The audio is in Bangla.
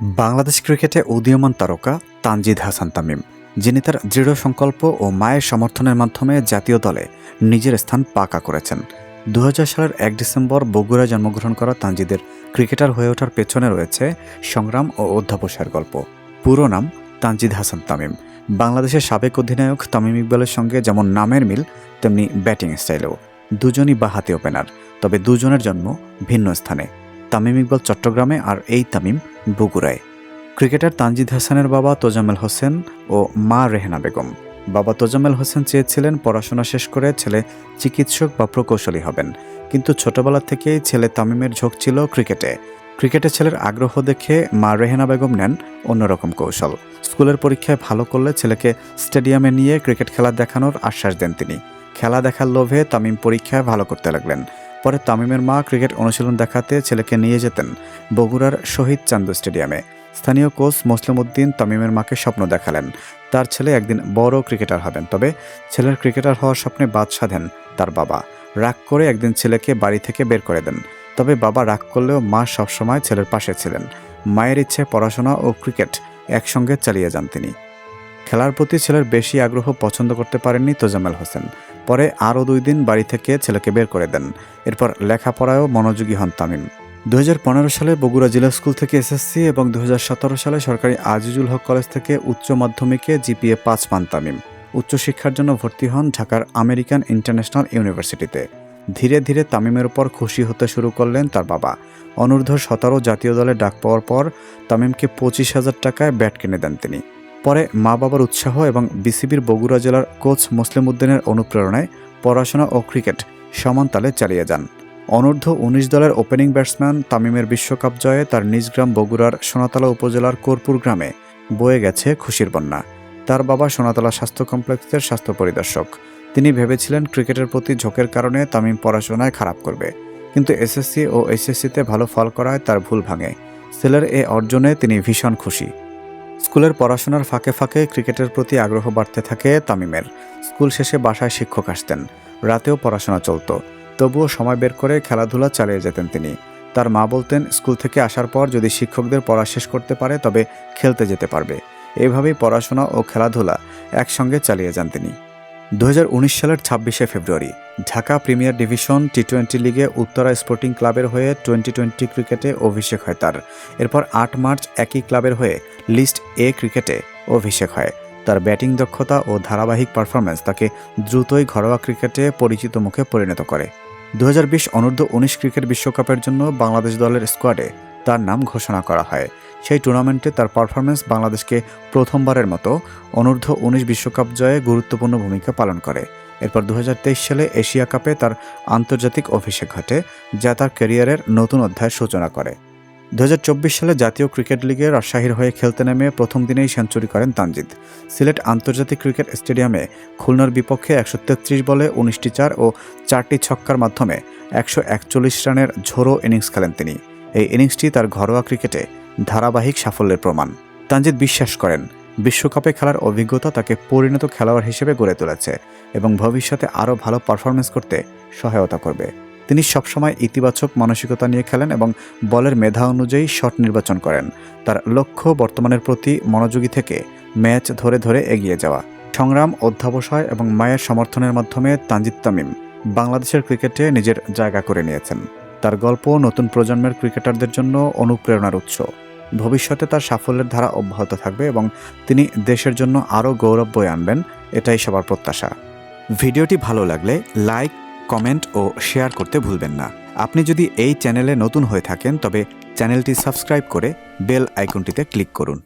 বাংলাদেশ ক্রিকেটে উদীয়মান তারকা তানজিদ হাসান তামিম, যিনি তার দৃঢ় সংকল্প ও মায়ের সমর্থনের মাধ্যমে জাতীয় দলে নিজের স্থান পাকা করেছেন। দু সালের এক ডিসেম্বর বগুড়ায় জন্মগ্রহণ করা তানজিদের ক্রিকেটার হয়ে ওঠার পেছনে রয়েছে সংগ্রাম ও অধ্যাবসায়ের গল্প। পুরো নাম তানজিদ হাসান তামিম। বাংলাদেশের সাবেক অধিনায়ক তামিম ইকবালের সঙ্গে যেমন নামের মিল, তেমনি ব্যাটিং স্টাইলেও। দুজনই বাহাতি ওপেনার তবে দুজনের জন্ম ভিন্ন স্থানে। তামিম ইকবাল চট্টগ্রামে আর এই তামিম বগুড়ায়। ক্রিকেটার তানজিদ হাসানের বাবা তোজামেল হোসেন ও মা রেহেনা বেগম। বাবা তোজামেল হোসেন চেয়েছিলেন পড়াশোনা শেষ করে ছেলে চিকিৎসক বা প্রকৌশলী হবেন। কিন্তু ছোটবেলা থেকেই ছেলে তামিমের ঝোঁক ছিল ক্রিকেটে। ক্রিকেটে ছেলের আগ্রহ দেখে মা রেহেনা বেগম নেন অন্যরকম কৌশল। স্কুলের পরীক্ষায় ভালো করলে ছেলেকে স্টেডিয়ামে নিয়ে ক্রিকেট খেলা দেখানোর আশ্বাস দেন তিনি। খেলা দেখার লোভে তামিম পরীক্ষায় ভালো করতে লাগলেন। পরে তামিমের মা ক্রিকেট অনুশীলন দেখাতে ছেলেকে নিয়ে যেতেন বগুড়ার শহীদ চান্দু স্টেডিয়ামে। স্থানীয় কোচ মুসলিম উদ্দিন তামিমের মাকে স্বপ্ন দেখালেন। তার ছেলে একদিন বড় ক্রিকেটার হবেন, তবে ছেলের ক্রিকেটার হওয়ার স্বপ্নে বাদ সাধেন তার বাবা। রাগ করে একদিন ছেলেকে বাড়ি থেকে বের করে দেন, তবে বাবা রাগ করলেও মা সবসময় ছেলের পাশে ছিলেন। মায়ের ইচ্ছে পড়াশোনা ও ক্রিকেট একসঙ্গে চালিয়ে যান তিনি। খেলার প্রতি ছেলের বেশি আগ্রহ পছন্দ করতে পারেননি তোজামেল হোসেন। পরে আরও দুই দিন বাড়ি থেকে ছেলেকে বের করে দেন। এরপর লেখাপড়ায়ও মনোযোগী হন তামিম। দুই হাজার পনেরো সালে বগুড়া জেলা স্কুল থেকে এসএসসি এবং দু হাজার সতেরো সালে সরকারি আজিজুল হক কলেজ থেকে উচ্চ মাধ্যমিকে জিপিএ পাঁচ পান তামিম। উচ্চশিক্ষার জন্য ভর্তি হন ঢাকার আমেরিকান ইন্টারন্যাশনাল ইউনিভার্সিটিতে। ধীরে ধীরে তামিমের উপর খুশি হতে শুরু করলেন তার বাবা। অনূর্ধ্ব সতেরো জাতীয় দলে ডাক পাওয়ার পর তামিমকে পঁচিশ হাজার টাকায় ব্যাট কিনে দেন তিনি। পরে মা বাবার উৎসাহ এবং বিসিবির বগুড়া জেলার কোচ মুসলিম উদ্দিনের অনুপ্রেরণায় পড়াশোনা ও ক্রিকেট সমান তালে চালিয়ে যান। অনূর্ধ্ব উনিশ দলের ওপেনিং ব্যাটসম্যান তামিমের বিশ্বকাপ জয়ে তার নিজ গ্রাম বগুড়ার সোনাতলা উপজেলার কোরপুর গ্রামে বয়ে গেছে খুশির বন্যা। তার বাবা সোনাতলা স্বাস্থ্য কমপ্লেক্সের স্বাস্থ্য পরিদর্শক। তিনি ভেবেছিলেন ক্রিকেটের প্রতি ঝোঁকের কারণে তামিম পড়াশোনায় খারাপ করবে। কিন্তু এসএসসি ও এইচএসসিতে ভালো ফল করায় তার ভুল ভাঙে। ছেলের এ অর্জনে তিনি ভীষণ খুশি। স্কুলের পড়াশোনার ফাঁকে ফাঁকে ক্রিকেটের প্রতি আগ্রহ বাড়তে থাকে তামিমের। স্কুল শেষে বাসায় শিক্ষক আসতেন। রাতেও পড়াশোনা চলত। তবুও সময় বের করে খেলাধুলা চালিয়ে যেতেন তিনি। তার মা বলতেন, স্কুল থেকে আসার পর যদি শিক্ষকদের পড়া শেষ করতে পারে, তবে খেলতে যেতে পারবে। এভাবেই পড়াশোনা ও খেলাধুলা একসঙ্গে চালিয়ে যান তিনি। দু হাজার উনিশ সালের ছাব্বিশে February Dhaka Premier Division T twenty লিগে উত্তরা স্পোর্টিং ক্লাবের হয়ে টোয়েন্টি টোয়েন্টি ক্রিকেটে অভিষেক হয় তার। এরপর আট মার্চ একই ক্লাবের হয়ে লিস্ট এ ক্রিকেটে অভিষেক হয়। তার ব্যাটিং দক্ষতা ও ধারাবাহিক পারফরম্যান্স তাকে দ্রুতই ঘরোয়া ক্রিকেটে পরিচিত মুখে পরিণত করে। দু হাজার বিশ অনূর্ধ্ব উনিশ ক্রিকেট বিশ্বকাপের জন্য বাংলাদেশ দলের স্কোয়াডে তার নাম ঘোষণা করা হয়। সেই টুর্নামেন্টে তার পারফরমেন্স বাংলাদেশকে প্রথমবারের মতো অনূর্ধ্ব উনিশ বিশ্বকাপ জয়ে গুরুত্বপূর্ণ ভূমিকা পালন করে। এরপর দু হাজার তেইশ সালে এশিয়া কাপে তার আন্তর্জাতিক অভিষেক ঘটে, যা তার ক্যারিয়ারের নতুন অধ্যায় সূচনা করে। দু হাজার চব্বিশ সালে জাতীয় ক্রিকেট লিগে রাজশাহীর হয়ে খেলতে নেমে প্রথম দিনেই সেঞ্চুরি করেন তানজিদ। সিলেট আন্তর্জাতিক ক্রিকেট স্টেডিয়ামে খুলনার বিপক্ষে একশো তেত্রিশ বলে উনিশটি চার ও চারটি ছক্কার মাধ্যমে একশো একচল্লিশ রানের ঝোড়ো ইনিংস খেলেন তিনি। এই ইনিংসটি তার ঘরোয়া ক্রিকেটে ধারাবাহিক সাফল্যের প্রমাণ। তানজিদ বিশ্বাস করেন বিশ্বকাপে খেলার অভিজ্ঞতা তাকে পরিণত খেলোয়াড় হিসেবে গড়ে তুলেছে এবং ভবিষ্যতে আরও ভালো পারফরমেন্স করতে সহায়তা করবে। তিনি সবসময় ইতিবাচক মানসিকতা নিয়ে খেলেন এবং বলের মেধা অনুযায়ী শট নির্বাচন করেন। তার লক্ষ্য বর্তমানের প্রতি মনোযোগী থেকে ম্যাচ ধরে ধরে এগিয়ে যাওয়া। সংগ্রাম, অধ্যাবসায় এবং মায়ের সমর্থনের মাধ্যমে তানজিদ তামিম বাংলাদেশের ক্রিকেটে নিজের জায়গা করে নিয়েছেন। তার গল্প নতুন প্রজন্মের ক্রিকেটারদের জন্য অনুপ্রেরণার উৎস। ভবিষ্যতে তার সাফল্যের ধারা অব্যাহত থাকবে এবং তিনি দেশের জন্য আরও গৌরব বয়ে আনবেন, এটাই সবার প্রত্যাশা। ভিডিওটি ভালো লাগলে লাইক, কমেন্ট ও শেয়ার করতে ভুলবেন না। আপনি যদি এই চ্যানেলে নতুন হয়ে থাকেন, তবে চ্যানেলটি সাবস্ক্রাইব করে বেল আইকনটিতে ক্লিক করুন।